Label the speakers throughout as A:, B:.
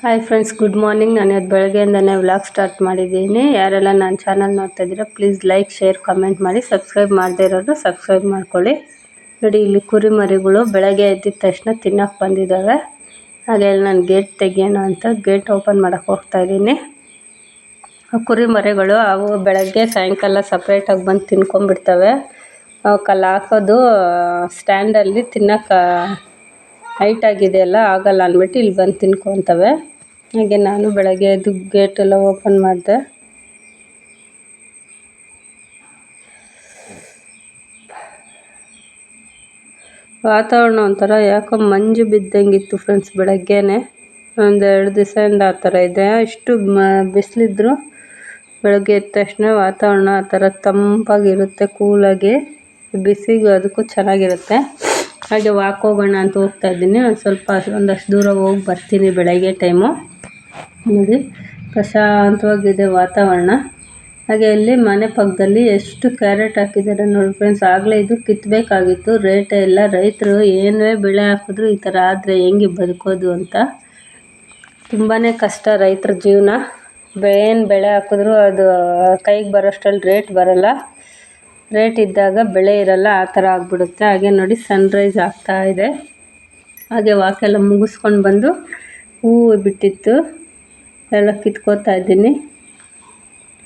A: Hi friends good morning ನಾನು ಇವತ್ತು ಬೆಳಗ್ಗೆಯಿಂದನೇ vlog start ಮಾಡಿದ್ದೀನಿ. ಯಾರೆಲ್ಲ ನನ್ನ ಚಾನಲ್ ನೋಡ್ತಾ ಇದ್ದೀರಾ ಪ್ಲೀಸ್ ಲೈಕ್ ಶೇರ್ ಕಮೆಂಟ್ ಮಾಡಿ. ಸಬ್ಸ್ಕ್ರೈಬ್ ಮಾಡದೇ ಇರೋರು ಸಬ್ಸ್ಕ್ರೈಬ್ ಮಾಡ್ಕೊಳ್ಳಿ. ನೋಡಿ, ಇಲ್ಲಿ ಕುರಿ ಮರಿಗಳು ಬೆಳಗ್ಗೆ ಎದ್ದಿದ ತಕ್ಷಣ ತಿನ್ನೋಕೆ ಬಂದಿದ್ದಾವೆ ಹಾಗೆ ನಾನು ಗೇಟ್ ತೆಗಿಯೋಣ ಅಂತ ಗೇಟ್ ಓಪನ್ ಮಾಡೋಕೆ ಹೋಗ್ತಾ ಇದ್ದೀನಿ. ಕುರಿ ಮರಿಗಳು ಅವು ಬೆಳಗ್ಗೆ ಸಾಯಂಕಾಲ ಸಪ್ರೇಟಾಗಿ ಬಂದು ತಿನ್ಕೊಂಡ್ಬಿಡ್ತವೆ. ಅವಕ್ಕಲ್ಲಿ ಹಾಕೋದು ಸ್ಟ್ಯಾಂಡಲ್ಲಿ ತಿನ್ನೋಕೆ ಹೈಟ್ ಆಗಿದೆಯಲ್ಲ ಆಗಲ್ಲ ಅಂದ್ಬಿಟ್ಟು ಇಲ್ಲಿ ಬಂದು ತಿನ್ಕೊತವೆ ಹಾಗೆ ನಾನು ಬೆಳಗ್ಗೆ ಎದ್ದು ಎಲ್ಲ ಓಪನ್ ಮಾಡಿದೆ. ವಾತಾವರಣ ಒಂಥರ ಯಾಕೋ ಮಂಜು ಬಿದ್ದಂಗಿತ್ತು ಫ್ರೆಂಡ್ಸ್ ಬೆಳಗ್ಗೆನೆ. ಎರಡು ದಿವಸದಿಂದ ಆ ಥರ ಇದೆ. ಇಷ್ಟು ಮ, ಬಿಸಿಲಿದ್ರು ಬೆಳಗ್ಗೆ ಎದ್ದ ತಕ್ಷಣ ವಾತಾವರಣ ಆ ಥರ ತಂಪಾಗಿರುತ್ತೆ ಕೂಲಾಗಿ ಬಿಸಿಗೂ ಅದಕ್ಕೂ ಚೆನ್ನಾಗಿರುತ್ತೆ. ಹಾಗೆ ವಾಕ್ ಹೋಗೋಣ ಅಂತ ಹೋಗ್ತಾ ಇದ್ದೀನಿ. ಒಂದು ಸ್ವಲ್ಪ ಒಂದಷ್ಟು ದೂರ ಹೋಗಿ ಬರ್ತೀನಿ ಬೆಳಗ್ಗೆ ಟೈಮು ನೋಡಿ, ಪ್ರಶಾಂತವಾಗಿದೆ ವಾತಾವರಣ. ಹಾಗೆ ಇಲ್ಲಿ ಮನೆ ಪಕ್ಕದಲ್ಲಿ ಎಷ್ಟು ಕ್ಯಾರೆಟ್ ಹಾಕಿದ್ದಾರೆ ನೋಡಿ ಫ್ರೆಂಡ್ಸ್ ಆಗಲೇ ಇದು ಕಿತ್ತಬೇಕಾಗಿತ್ತು ರೇಟೇ ಇಲ್ಲ ರೈತರು ಏನೇ ಬೆಳೆ ಹಾಕಿದ್ರು ಈ ಥರ ಆದರೆ ಹೆಂಗೆ ಬದುಕೋದು ಅಂತ. ತುಂಬಾ ಕಷ್ಟ ರೈತರ ಜೀವನ. ಏನು ಬೆಳೆ ಹಾಕಿದ್ರು ಅದು ಕೈಗೆ ಬರೋಷ್ಟರಲ್ಲಿ ರೇಟ್ ಬರೋಲ್ಲ. ರೇಟ್ ಇದ್ದಾಗ ಬೆಳೆ ಇರಲ್ಲ, ಆ ಥರ ಆಗಿಬಿಡುತ್ತೆ. ಹಾಗೆ ನೋಡಿ ಸನ್ರೈಸ್ ಆಗ್ತಾ ಇದೆ. ಹಾಗೆ ವಾಕೆಲ್ಲ ಮುಗಿಸ್ಕೊಂಡು ಬಂದು ಹೂವು ಬಿಟ್ಟಿತ್ತು. ಎಲ್ಲ ಕಿತ್ಕೋತಾ ಇದ್ದೀನಿ.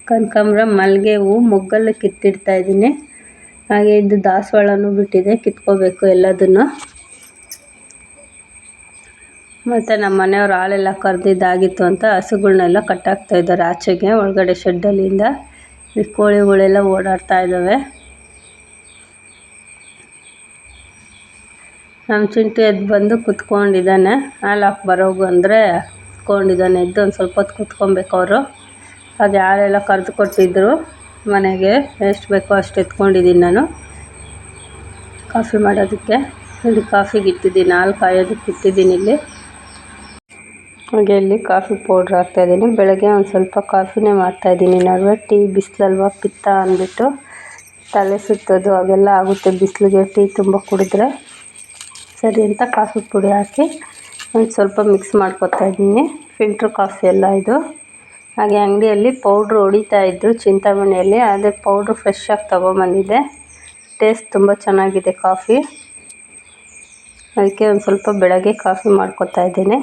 A: ಕನಕಾಂಬ್ರ, ಮಲ್ಲಿಗೆ ಹೂವು ಮೊಗ್ಗಲ್ಲು ಕಿತ್ತಿಡ್ತಾ ಇದ್ದೀನಿ. ಹಾಗೆ ಇದು ದಾಸವಾಳನೂ ಬಿಟ್ಟಿದೆ, ಕಿತ್ಕೋಬೇಕು ಎಲ್ಲದನ್ನು. ಮತ್ತು ನಮ್ಮ ಮನೆಯವ್ರು ಹಾಲೆಲ್ಲ ಕರೆದಿದ್ದಾಗಿತ್ತು ಅಂತ ಹಸುಗಳನ್ನೆಲ್ಲ ಕಟ್ಟಾಕ್ತಾ ಇದ್ದಾರೆ ಆಚೆಗೆ, ಒಳಗಡೆ ಶೆಡ್ಡಲ್ಲಿಂದ ಈ ಕೋಳಿಗಳೆಲ್ಲ ಓಡಾಡ್ತಾ ಇದ್ದಾವೆ. ನಮ್ಮ ಚಿಂಟು ಎದ್ದು ಬಂದು ಕುತ್ಕೊಂಡಿದ್ದಾನೆ. ಹಾಲು ಹಾಕಿ ಬರೋಗು ಅಂದರೆ ಕುತ್ಕೊಂಡಿದ್ದಾನೆ. ಎದ್ದು ಒಂದು ಸ್ವಲ್ಪ ಹೊತ್ತು ಕುತ್ಕೊಬೇಕು ಅವರು. ಹಾಗೆ ಹಾಲೆಲ್ಲ ಕರೆದು ಕೊಟ್ಟಿದ್ದರು ಮನೆಗೆ ಎಷ್ಟು ಬೇಕೋ ಅಷ್ಟು ಎತ್ಕೊಂಡಿದ್ದೀನಿ ನಾನು. ಕಾಫಿ ಮಾಡೋದಕ್ಕೆ. ಇಲ್ಲಿ ಕಾಫಿಗೆ ಇಟ್ಟಿದ್ದೀನಿ ಹಾಲು ಕಾಯೋದಕ್ಕೆ ಇಟ್ಟಿದ್ದೀನಿ ಇಲ್ಲಿ. ಹಾಗೆ ಇಲ್ಲಿ ಕಾಫಿ ಪೌಡ್ರ್ ಹಾಕ್ತಾಯಿದ್ದೀನಿ ಬೆಳಗ್ಗೆ ಒಂದು ಸ್ವಲ್ಪ ಕಾಫಿನೇ ಮಾಡ್ತಾಯಿದ್ದೀನಿ ನಡುವೆ ಟೀ ಬಿಸಿಲಲ್ವ? ಪಿತ್ತ ಅಂದ್ಬಿಟ್ಟು ತಲೆ ಸುತ್ತೋದು ಅವೆಲ್ಲ ಆಗುತ್ತೆ. ಬಿಸಿಲಿಗೆ ಟೀ ತುಂಬ ಕುಡಿದ್ರೆ. ಸರಿ ಅಂತ ಕಾಫಿ ಪುಡಿ ಹಾಕಿ ಒಂದು ಸ್ವಲ್ಪ ಮಿಕ್ಸ್ ಮಾಡ್ಕೊತಾ ಇದ್ದೀನಿ. ಫಿಲ್ಟ್ರ್ ಕಾಫಿ ಎಲ್ಲ ಇದು. ಹಾಗೆ ಅಂಗಡಿಯಲ್ಲಿ ಪೌಡ್ರ್ ಹೊಡಿತಾ ಇದ್ದರು ಚಿಂತಾಮಣಿಯಲ್ಲಿ ಅದೇ ಫ್ರೆಶ್ ಫ್ರೆಶ್ಶಾಗಿ ತೊಗೊಂಬಂದಿದ್ದೆ ಟೇಸ್ಟ್ ತುಂಬ ಚೆನ್ನಾಗಿದೆ ಕಾಫಿ. ಅದಕ್ಕೆ ಒಂದು ಸ್ವಲ್ಪ ಬೆಳಗ್ಗೆ ಕಾಫಿ ಮಾಡ್ಕೊತಾ ಇದ್ದೀನಿ.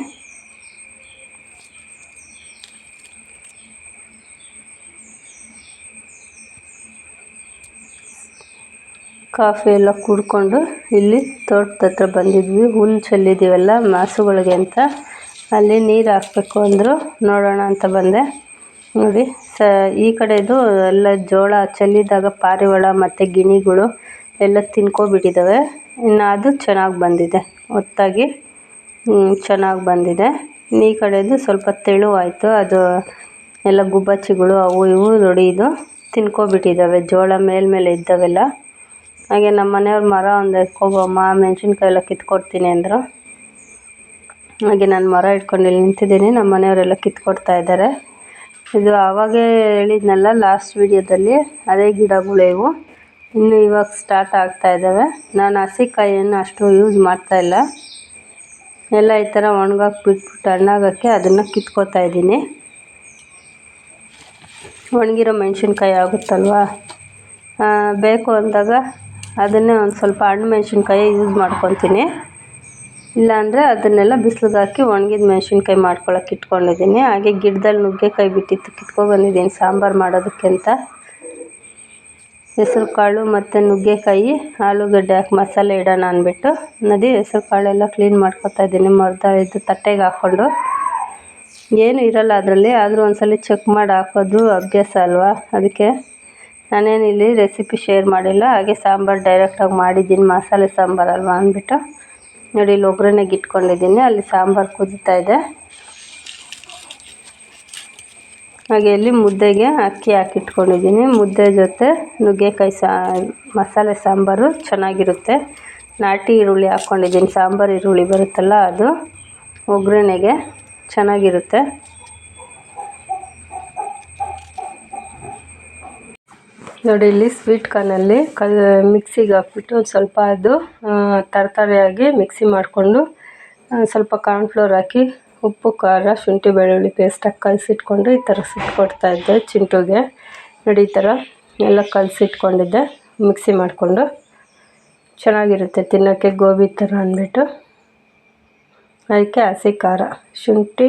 A: ಕಾಫಿ ಎಲ್ಲ ಕುಡ್ಕೊಂಡು ಇಲ್ಲಿ ತೋಟದ ಹತ್ರ ಬಂದಿದ್ವಿ. ಹುಲ್ಲು ಚೆಲ್ಲಿದ್ದೀವಲ್ಲ ಮಾಸುಗಳಿಗೆ ಅಂತ. ಅಲ್ಲಿ ನೀರು ಹಾಕ್ಬೇಕು ಅಂದರು. ನೋಡೋಣ ಅಂತ ಬಂದೆ. ನೋಡಿ, ಸ, ಈ ಕಡೆದು ಎಲ್ಲ ಜೋಳ ಚೆಲ್ಲಿದಾಗ ಪಾರಿವಾಳ ಮತ್ತು ಗಿಣಿಗಳು ಎಲ್ಲ ತಿನ್ಕೋಬಿಟ್ಟಿದ್ದಾವೆ ಇನ್ನು ಅದು ಚೆನ್ನಾಗಿ ಬಂದಿದೆ. ಒತ್ತಾಗಿ ಚೆನ್ನಾಗಿ ಬಂದಿದೆ. ಈ ಕಡೆದು ಸ್ವಲ್ಪ ತೆಳುವಾಯಿತು. ಅದು ಎಲ್ಲ ಗುಬ್ಬಚ್ಚಿಗಳು ಅವು ಇವು ನೋಡಿ ಇದು ತಿನ್ಕೊಬಿಟ್ಟಿದ್ದಾವೆ ಜೋಳ ಮೇಲ್ಮೇಲೆ ಇದ್ದಾವೆಲ್ಲ. ಹಾಗೆ ನಮ್ಮ ಮನೆಯವ್ರು ಮರ ಒಂದು ಎತ್ಕೊಬಮ್ಮ ಮೆಣಸಿನ್ಕಾಯಿ ಎಲ್ಲ ಕಿತ್ಕೊಡ್ತೀನಿ ಅಂದರು. ಹಾಗೆ ನಾನು ಮರ ಇಟ್ಕೊಂಡು ಇಲ್ಲಿ ನಿಂತಿದ್ದೀನಿ, ನಮ್ಮ ಮನೆಯವರೆಲ್ಲ ಕಿತ್ಕೊಡ್ತಾ ಇದ್ದಾರೆ. ಇದು ಆವಾಗೇ ಹೇಳಿದ್ನಲ್ಲ ಲಾಸ್ಟ್ ವೀಡಿಯೋದಲ್ಲಿ ಅದೇ ಗಿಡಗಳು ಇವು. ಇನ್ನು ಇವಾಗ ಸ್ಟಾರ್ಟ್ ಆಗ್ತಾ ಇದ್ದಾವೆ. ನಾನು ಹಸಿಕಾಯಿಯನ್ನು ಅಷ್ಟು ಯೂಸ್ ಮಾಡ್ತಾ ಇಲ್ಲ. ಎಲ್ಲ ಈ ಥರ ಒಣಗಾಕಿ ಬಿಟ್ಬಿಟ್ಟು ಹಣ್ಣಾಗೋಕ್ಕೆ ಅದನ್ನು ಕಿತ್ಕೋತಾ ಇದ್ದೀನಿ. ಒಣಗಿರೋ ಮೆಣಸಿನ್ಕಾಯಿ ಆಗುತ್ತಲ್ವ? ಬೇಕು ಅಂದಾಗ ಅದನ್ನೇ ಒಂದು ಸ್ವಲ್ಪ ಹಣ್ಣು ಮೆಣಸಿನ್ಕಾಯಿ ಯೂಸ್ ಮಾಡ್ಕೊತೀನಿ ಇಲ್ಲಾಂದರೆ ಅದನ್ನೆಲ್ಲ ಬಿಸಿಲಿಗೆ ಹಾಕಿ ಒಣಗಿದ ಮೆಣಸಿನ್ಕಾಯಿ ಮಾಡ್ಕೊಳಕ್ಕೆ ಇಟ್ಕೊಂಡಿದ್ದೀನಿ. ಹಾಗೆ ಗಿಡದಲ್ಲಿ ನುಗ್ಗೆಕಾಯಿ ಬಿಟ್ಟಿತ್ತು ಕಿತ್ಕೊಬಂದಿದ್ದೀನಿ ಸಾಂಬಾರು ಮಾಡೋದಕ್ಕೆ ಅಂತ. ಹೆಸ್ರು ಕಾಳು ಮತ್ತು ನುಗ್ಗೆಕಾಯಿ, ಆಲೂಗಡ್ಡೆ ಹಾಕಿ ಮಸಾಲೆ ಇಡೋಣ ಅಂದ್ಬಿಟ್ಟು. ನದಿ ಹೆಸ್ರು ಕಾಳೆಲ್ಲ ಕ್ಲೀನ್ ಮಾಡ್ಕೊತಾ ಇದ್ದೀನಿ. ಮರ್ದ ಇದು ತಟ್ಟೆಗೆ ಹಾಕ್ಕೊಂಡು. ಏನು ಇರಲ್ಲ ಅದರಲ್ಲಿ. ಆದರೂ ಒಂದ್ಸಲ ಚೆಕ್ ಮಾಡಿ ಹಾಕೋದು ಅಭ್ಯಾಸ ಅಲ್ವಾ? ಅದಕ್ಕೆ ನಾನೇನಿಲ್ಲಿ ರೆಸಿಪಿ ಶೇರ್ ಮಾಡಿಲ್ಲ. ಹಾಗೆ ಸಾಂಬಾರು ಡೈರೆಕ್ಟಾಗಿ ಮಾಡಿದ್ದೀನಿ. ಮಸಾಲೆ ಸಾಂಬಾರು ಅಲ್ವಾ ಅಂದ್ಬಿಟ್ಟು. ನೋಡಿ, ಇಲ್ಲಿ ಒಗ್ಗರಣೆಗೆ ಇಟ್ಕೊಂಡಿದ್ದೀನಿ. ಅಲ್ಲಿ ಸಾಂಬಾರು ಕುದೀತಾ ಇದೆ. ಹಾಗೆ ಇಲ್ಲಿ ಮುದ್ದೆಗೆ ಅಕ್ಕಿ ಹಾಕಿಟ್ಕೊಂಡಿದ್ದೀನಿ. ಮುದ್ದೆ ಜೊತೆ ನುಗ್ಗೆಕಾಯಿ ಸಾ, ಮಸಾಲೆ ಸಾಂಬಾರು ಚೆನ್ನಾಗಿರುತ್ತೆ. ನಾಟಿ ಈರುಳ್ಳಿ ಹಾಕ್ಕೊಂಡಿದ್ದೀನಿ ಸಾಂಬಾರು ಈರುಳ್ಳಿ ಬರುತ್ತಲ್ಲ ಅದು ಒಗ್ಗರಣೆಗೆ ಚೆನ್ನಾಗಿರುತ್ತೆ. ನೋಡಿ ಇಲ್ಲಿ ಸ್ವೀಟ್ ಕಾರ್ನಲ್ಲಿ ಕ ಮಿಕ್ಸಿಗೆ ಹಾಕ್ಬಿಟ್ಟು ಒಂದು ಸ್ವಲ್ಪ ಅದು ತರಕಾರಿಯಾಗಿ ಮಿಕ್ಸಿ ಮಾಡಿಕೊಂಡು ಸ್ವಲ್ಪ ಕಾರ್ನ್ಫ್ಲೋರ್ ಹಾಕಿ, ಉಪ್ಪು, ಖಾರ, ಶುಂಠಿ, ಬೆಳ್ಳುಳ್ಳಿ ಪೇಸ್ಟಾಗಿ ಕಲಸಿಟ್ಕೊಂಡು ಈ ಥರ ಸುಟ್ಕೊಡ್ತಾ ಇದ್ದೆ ಚಿಂಟುಗೆ. ನೋಡಿ ಈ ಥರ ಎಲ್ಲ ಕಲಸಿಟ್ಕೊಂಡಿದ್ದೆ ಮಿಕ್ಸಿ ಮಾಡಿಕೊಂಡು. ಚೆನ್ನಾಗಿರುತ್ತೆ ತಿನ್ನೋಕ್ಕೆ ಗೋಬಿ ಥರ ಅಂದ್ಬಿಟ್ಟು. ಅದಕ್ಕೆ ಹಸಿ ಖಾರ, ಶುಂಠಿ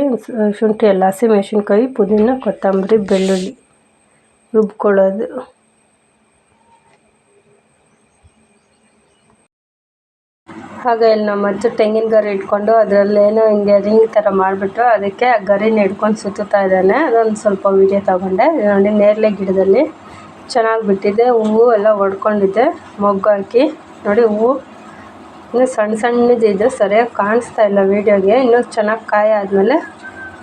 A: ಶುಂಠಿ ಎಲ್ಲ ಹಸಿಮೆಣ್ಸಿನ್ಕಾಯಿ ಪುದೀನ, ಕೊತ್ತಂಬರಿ, ಬೆಳ್ಳುಳ್ಳಿ ರುಬ್ಕೊಳ್ಳೋದು. ಹಾಗೆ ಇಲ್ಲಿ ನಮ್ಮ ಅಜ್ಜಿ ತೆಂಗಿನ ಗರಿ ಇಟ್ಕೊಂಡು ಅದರಲ್ಲೇನೋ ಹಿಂಗೆ ರಿಂಗ್ ಥರ ಮಾಡಿಬಿಟ್ಟು ಅದಕ್ಕೆ ಆ ಗರಿನ ಹಿಡ್ಕೊಂಡು ಸುತ್ತುತ್ತಾ ಇದ್ದಾನೆ. ಅದೊಂದು ಸ್ವಲ್ಪ ವೀಡಿಯೋ ತಗೊಂಡೆ. ನೋಡಿ ನೇರಳೆ ಗಿಡದಲ್ಲಿ ಚೆನ್ನಾಗಿ ಬಿಟ್ಟಿದೆ. ಹೂವು ಎಲ್ಲ ಒಡ್ಕೊಂಡಿದ್ದೆ ಮೊಗ್ಗು ಹಾಕಿ. ನೋಡಿ ಹೂವು ಇನ್ನೂ ಸಣ್ಣ ಸಣ್ಣದಿದೆ ಸರಿಯಾಗಿ ಕಾಣಿಸ್ತಾ ಇಲ್ಲ ವೀಡಿಯೋಗೆ. ಇನ್ನೂ ಚೆನ್ನಾಗಿ ಕಾಯಿ ಆದಮೇಲೆ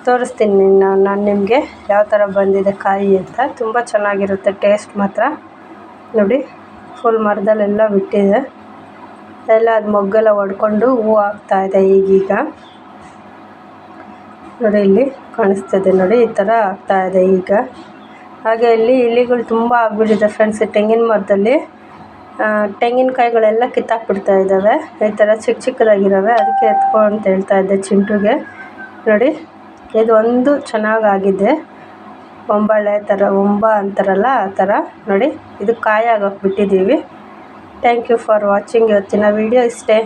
A: ತೋರಿಸ್ತೀನಿ ನಾನು ನಾನು ನಿಮಗೆ ಯಾವ ಥರ ಬಂದಿದೆ ಕಾಯಿ ಅಂತ. ತುಂಬ ಚೆನ್ನಾಗಿರುತ್ತೆ, ಟೇಸ್ಟ್ ಮಾತ್ರ. ನೋಡಿ, ಫುಲ್ ಮರದಲ್ಲೆಲ್ಲ ಬಿಟ್ಟಿದೆ. ಎಲ್ಲ ಅದು ಮೊಗ್ಗೆಲ್ಲ ಒಡ್ಕೊಂಡು ಹೂವು ಇದೆ ಈಗೀಗ. ನೋಡಿ ಇಲ್ಲಿ ಕಾಣಿಸ್ತಿದೆ ನೋಡಿ ಈ ಥರ ಇದೆ ಈಗ. ಹಾಗೆ ಇಲ್ಲಿ ಇಲಿಗಳು ತುಂಬ ಆಗಿಬಿಟ್ಟಿದೆ ಫ್ರೆಂಡ್ಸ್ ತೆಂಗಿನ ಮರದಲ್ಲಿ. ತೆಂಗಿನಕಾಯಿಗಳೆಲ್ಲ ಕಿತ್ತಾಕ್ಬಿಡ್ತಾ ಇದ್ದಾವೆ. ಈ ಥರ ಚಿಕ್ಕ ಚಿಕ್ಕದಾಗಿದ್ದಾವೆ. ಅದಕ್ಕೆ ಎತ್ಕೊ ಅಂತ ಹೇಳ್ತಾ ಇದ್ದೆ ಚಿಂಟುಗೆ. ನೋಡಿ, ಇದು ಒಂದು ಚೆನ್ನಾಗಾಗಿದೆ. ಒಂಬಳೆ ಥರ, ಒಂಬ ಅಂತಾರಲ್ಲ ಆ ಥರ. ನೋಡಿ, ಇದು ಕಾಯಿ ಆಗೋಕೆ ಬಿಟ್ಟಿದ್ದೀವಿ. ಥ್ಯಾಂಕ್ ಯು ಫಾರ್ ವಾಚಿಂಗ್ ಇವತ್ತಿನ ವೀಡಿಯೋ ಇಷ್ಟೇ